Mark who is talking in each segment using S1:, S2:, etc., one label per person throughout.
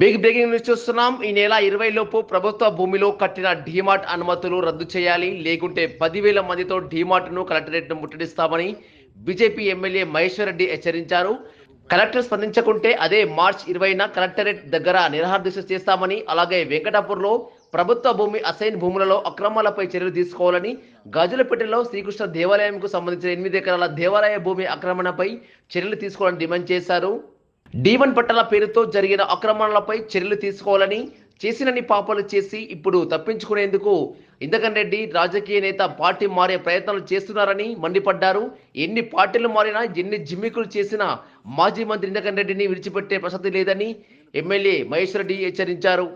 S1: Big breaking news చూస్తున్నాం. ఈ నెల ఇరవై లోపు ప్రభుత్వ భూమిలో కట్టిన డీమార్ట్ అనుమతులు రద్దు చేయాలి. లేకుంటే పదివేల మందితో డీమార్ట్ను ను కలెక్టరేట్ను ముట్టడిస్తామని బీజేపీ ఎమ్మెల్యే మహేశ్వర్ రెడ్డి హెచ్చరించారు. కలెక్టర్ స్పందించకుంటే అదే మార్చ్ ఇరవైన కలెక్టరేట్ దగ్గర నిరహార దీక్ష చేస్తామని అలాగే వెంకటాపూర్లో ప్రభుత్వ భూమి అసైన్ భూములలో అక్రమాలపై చర్యలు తీసుకోవాలని గాజులపేటలో శ్రీకృష్ణ దేవాలయంకు సంబంధించిన ఎనిమిది ఎకరాల దేవాలయ భూమి ఆక్రమణపై చర్యలు తీసుకోవాలని డిమాండ్ చేశారు. డీవన్ పట్టాల పేరుతో జరిగిన అక్రమణలపై చర్యలు తీసుకోవాలని చేసినన్ని పాపాలు చేసి ఇప్పుడు తప్పించుకునేందుకు ఇందకన్ రెడ్డి రాజకీయ నేత పార్టీ మారే ప్రయత్నాలు చేస్తున్నారని మండిపడ్డారు. ఎన్ని పార్టీలు మారినా ఎన్ని జిమ్మికులు చేసినా మాజీ మంత్రి ఇందకన్ రెడ్డిని విడిచిపెట్టే ప్రసక్తి లేదని ఎమ్మెల్యే మహేశ్వర్ రెడ్డి హెచ్చరించారు.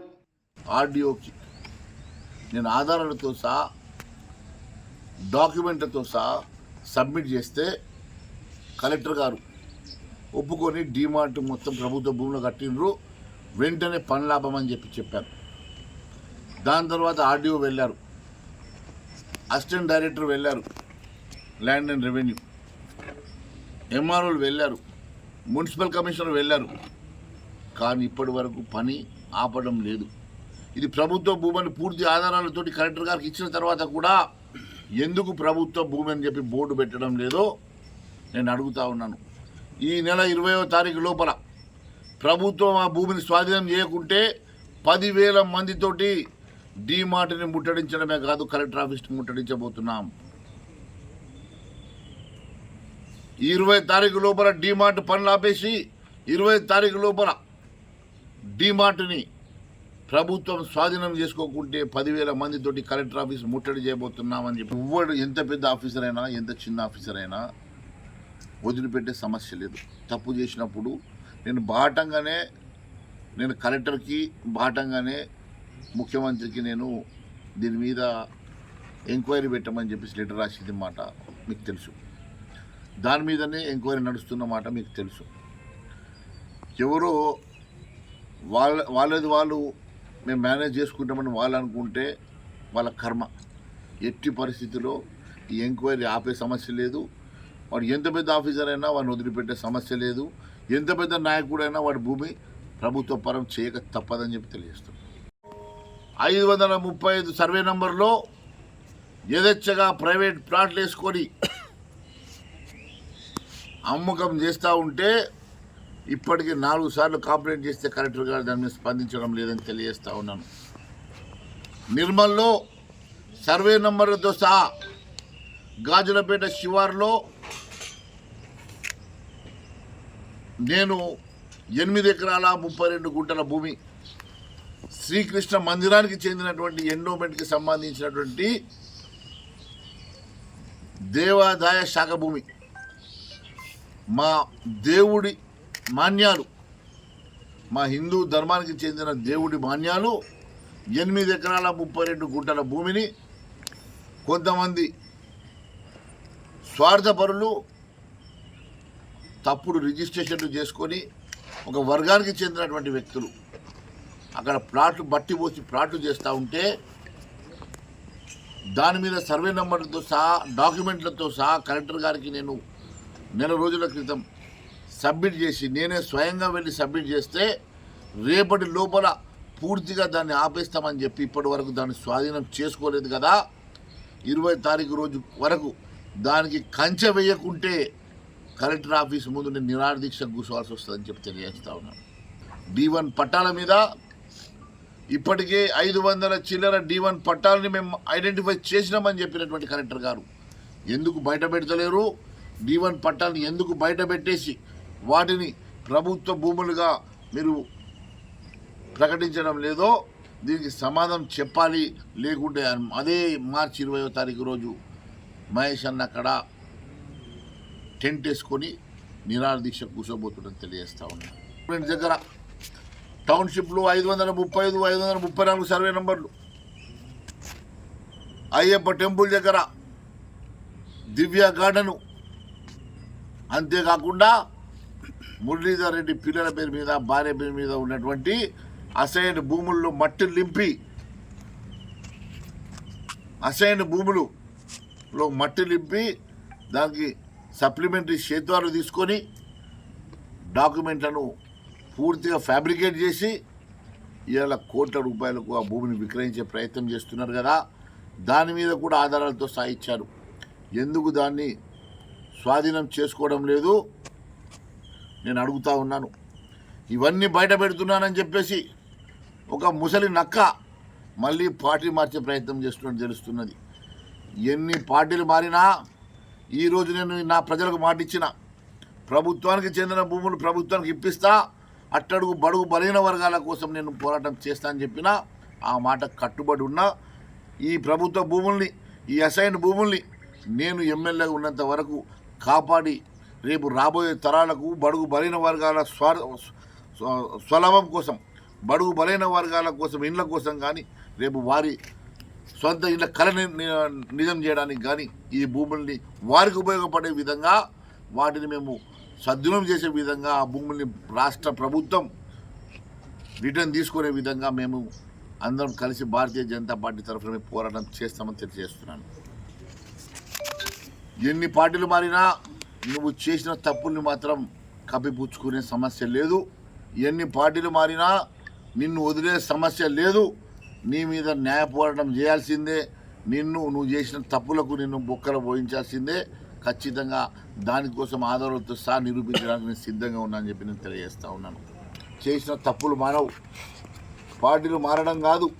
S2: ఆర్డీఓకి నేను ఆధారాలతో సహా డాక్యుమెంట్లతో సహా సబ్మిట్ చేస్తే కలెక్టర్ గారు ఒప్పుకొని డీమార్ట్ మొత్తం ప్రభుత్వ భూములు కట్టినరు వెంటనే పని లాభం అని చెప్పి చెప్పారు. దాని తర్వాత ఆర్డీఓ వెళ్ళారు. అసిస్టెంట్ డైరెక్టర్ వెళ్ళారు. Land and revenue. ఎంఆర్ఓలు వెళ్ళారు. మున్సిపల్ కమిషనర్ వెళ్ళారు. కానీ ఇప్పటి వరకు పని ఆపడం లేదు. ఇది ప్రభుత్వ భూమిని పూర్తి ఆధారాలతోటి కలెక్టర్ గారికి ఇచ్చిన తర్వాత కూడా ఎందుకు ప్రభుత్వ భూమి అని చెప్పి బోర్డు పెట్టడం లేదో నేను అడుగుతా ఉన్నాను. ఈ నెల ఇరవయో తారీఖు లోపల ప్రభుత్వం ఆ భూమిని స్వాధీనం చేయకుంటే పదివేల మందితోటి డీమార్ట్ని ముట్టడించడమే కాదు కలెక్టర్ ఆఫీస్ని ముట్టడించబోతున్నాం. ఇరవై తారీఖు లోపల డీమార్ట్ పనులు ఆపేసి ఇరవై తారీఖు లోపల డీమార్ట్ని ప్రభుత్వం స్వాధీనం చేసుకోకుంటే పదివేల మందితోటి కలెక్టర్ ఆఫీస్ ముట్టడి చేయబోతున్నామని చెప్పి ఎవ్వడు ఎంత పెద్ద ఆఫీసర్ అయినా ఎంత చిన్న ఆఫీసర్ అయినా వదిలిపెట్టే సమస్య లేదు. తప్పు చేసినప్పుడు నేను బాటంగానే నేను కలెక్టర్కి బాటంగానే ముఖ్యమంత్రికి నేను దీని మీద ఎంక్వైరీ పెట్టమని చెప్పేసి లెటర్ రాసింది మాట మీకు తెలుసు. దాని మీదనే ఎంక్వైరీ నడుస్తున్న మాట మీకు తెలుసు. ఎవరో వాళ్ళ వాళ్ళది వాళ్ళు మేము మేనేజ్ చేసుకుంటామని వాళ్ళు అనుకుంటే వాళ్ళ కర్మ. ఎట్టి పరిస్థితిలో ఈ ఎంక్వైరీ ఆపే సమస్య లేదు. వాడు ఎంత పెద్ద ఆఫీసర్ అయినా వాడిని వదిలిపెట్టే సమస్య లేదు. ఎంత పెద్ద నాయకుడైనా వాడి భూమి ప్రభుత్వ పరం చేయక తప్పదని చెప్పి తెలియజేస్తుంది ఐదు వందల ముప్పై ఐదు సర్వే నంబర్లో యథేచ్ఛగా ప్రైవేట్ ప్లాట్లు వేసుకొని అమ్మకం చేస్తూ ఉంటే ఇప్పటికీ నాలుగు సార్లు కాంప్లైంట్ చేస్తే కలెక్టర్ గారు దాని మీద స్పందించడం లేదని తెలియజేస్తూ ఉన్నాను. నిర్మల్లో సర్వే నంబర్లతో సహా గాజులపేట శివార్లో నేను ఎనిమిది ఎకరాల ముప్పై రెండు గుంటల భూమి శ్రీకృష్ణ మందిరానికి చెందినటువంటి ఎండోమెంట్కి సంబంధించినటువంటి దేవాదాయ శాఖ భూమి. మా దేవుడి మాన్యాలు మా హిందూ ధర్మానికి చెందిన దేవుడి మాన్యాలు ఎనిమిది ఎకరాల ముప్పై రెండు గుంటల భూమిని కొంతమంది స్వార్థపరులు తప్పుడు రిజిస్ట్రేషన్లు చేసుకొని ఒక వర్గానికి చెందినటువంటి వ్యక్తులు అక్కడ ప్లాట్లు బట్టి పోసి ప్లాట్లు చేస్తూ ఉంటే దాని మీద సర్వే నెంబర్లతో సహా డాక్యుమెంట్లతో సహా కలెక్టర్ గారికి నేను నెల రోజుల క్రితం సబ్మిట్ చేసి నేనే స్వయంగా వెళ్ళి సబ్మిట్ చేస్తే రేపటి లోపల పూర్తిగా దాన్ని ఆపేస్తామని చెప్పి ఇప్పటి వరకు దాన్ని స్వాధీనం చేసుకోలేదు కదా. ఇరవై తారీఖు రోజు వరకు దానికి కంచె వేయకుంటే కలెక్టర్ ఆఫీస్ ముందు నేను నిరాదీక్ష కూర్చోవాల్సి వస్తుందని చెప్పి తెలియజేస్తా ఉన్నాను డి వన్ పట్టాల మీద ఇప్పటికే ఐదు వందల చిల్లర డి వన్ పట్టాలని మేము ఐడెంటిఫై చేసినామని చెప్పినటువంటి కలెక్టర్ గారు. ఎందుకు బయట పెడతలేరు? డి వన్ పట్టాలని ఎందుకు బయట పెట్టేసి వాటిని ప్రభుత్వ భూములుగా మీరు ప్రకటించడం లేదో దీనికి సమాధానం చెప్పాలి. లేకుంటే అదే మార్చి ఇరవయో తారీఖు రోజు మహేష్ అన్న అక్కడ టెంట్ వేసుకొని నిరాదీక్ష దీక్ష కూర్చోబోతుందని తెలియజేస్తా ఉన్నాను దగ్గర టౌన్షిప్లు ఐదు వందల ముప్పై ఐదు ఐదు వందల ముప్పై నాలుగు సర్వే నెంబర్లు. అయ్యప్ప టెంపుల్ దగ్గర దివ్య గార్డెను. అంతేకాకుండా మురళీధర్ రెడ్డి పిల్లల పేరు మీద భార్య పేరు మీద ఉన్నటువంటి అసైన్ భూముల్లో మట్టి లింపి అసైన్ భూములులో మట్టి లింపి దానికి సప్లిమెంటరీ సేద్వాలు తీసుకొని డాక్యుమెంట్లను పూర్తిగా ఫ్యాబ్రికేట్ చేసి ఇవాళ కోట్ల రూపాయలకు ఆ భూమిని విక్రయించే ప్రయత్నం చేస్తున్నారు కదా. దాని మీద కూడా ఆధారాలతో సాయిచ్చారు ఎందుకు దాన్ని స్వాధీనం చేసుకోవడం లేదు? నేను అడుగుతా ఉన్నాను. ఇవన్నీ బయట పెడుతున్నానని చెప్పేసి ఒక ముసలి నక్క మళ్ళీ పార్టీ మార్చే ప్రయత్నం చేస్తున్నట్టు తెలుస్తున్నది. ఎన్ని పార్టీలు మారినా ఈరోజు నేను నా ప్రజలకు మాట ఇచ్చిన ప్రభుత్వానికి చెందిన భూములు ప్రభుత్వానికి ఇప్పిస్తా అట్టడుగు బడుగు బలైన వర్గాల కోసం నేను పోరాటం చేస్తా అని చెప్పిన ఆ మాట కట్టుబడి ఉన్నా ఈ ప్రభుత్వ భూముల్ని ఈ అసైన్ భూముల్ని నేను ఎమ్మెల్యేగా ఉన్నంత వరకు కాపాడి రేపు రాబోయే తరాలకు బడుగు బలైన వర్గాల స్వ స్వలభం కోసం బడుగు బలైన వర్గాల కోసం ఇండ్ల కోసం కానీ రేపు వారి సొంత ఇండ్ల కళని నిజం చేయడానికి కానీ ఈ భూముల్ని వారికి ఉపయోగపడే విధంగా వాటిని మేము సద్వినియోగం చేసే విధంగా ఆ భూముల్ని రాష్ట్ర ప్రభుత్వం రిటర్న్ తీసుకునే విధంగా మేము అందరం కలిసి భారతీయ జనతా పార్టీ తరఫున పోరాటం చేస్తామని తెలియజేస్తున్నాను. ఎన్ని పార్టీలు మారినా నువ్వు చేసిన తప్పుల్ని మాత్రం కప్పిపుచ్చుకునే సమస్య లేదు. ఎన్ని పార్టీలు మారినా నిన్ను వదిలే సమస్య లేదు. నీ మీద న్యాయ పోరాటం చేయాల్సిందే. నిన్ను నువ్వు చేసిన తప్పులకు నిన్ను బొక్కలు పోయించాల్సిందే. ఖచ్చితంగా దానికోసం ఆధారాలతో సహా నిరూపించడానికి నేను సిద్ధంగా ఉన్నానని చెప్పి నేను తెలియజేస్తూ ఉన్నాను. చేసిన తప్పులు మానవు పార్టీలు మారడం కాదు.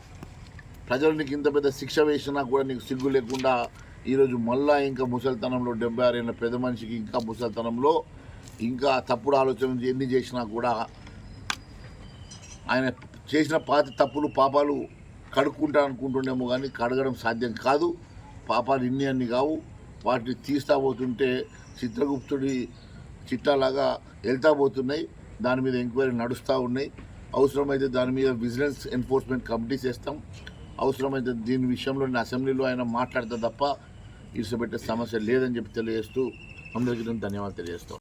S2: ప్రజలు నీకు ఇంత పెద్ద శిక్ష వేసినా కూడా నీకు సిగ్గు లేకుండా ఈరోజు మళ్ళా ఇంకా ముసలితనంలో డెబ్బై ఆరు పెద్ద మనిషికి ఇంకా ముసలితనంలో ఇంకా తప్పుడు ఆలోచన ఎన్ని చేసినా కూడా ఆయన చేసిన పాతి తప్పులు పాపాలు కడుక్కుంటా అనుకుంటుండేమో కానీ కడగడం సాధ్యం కాదు. పాపాలు ఇన్ని అన్ని కావు. వాటిని తీస్తా పోతుంటే చిత్రగుప్తుడి చిట్టాలాగా వెళ్తా పోతున్నాయి. దాని మీద ఎంక్వైరీ నడుస్తూ ఉన్నాయి. అవసరమైతే దాని మీద విజిలెన్స్ ఎన్ఫోర్స్మెంట్ కమిటీ చేస్తాం. అవసరమైతే దీని విషయంలో నేను అసెంబ్లీలో ఆయన మాట్లాడతా తప్ప ఇసుపెట్టే సమస్య లేదని చెప్పి తెలియజేస్తూ అందరికీ ధన్యవాదాలు తెలియజేస్తాం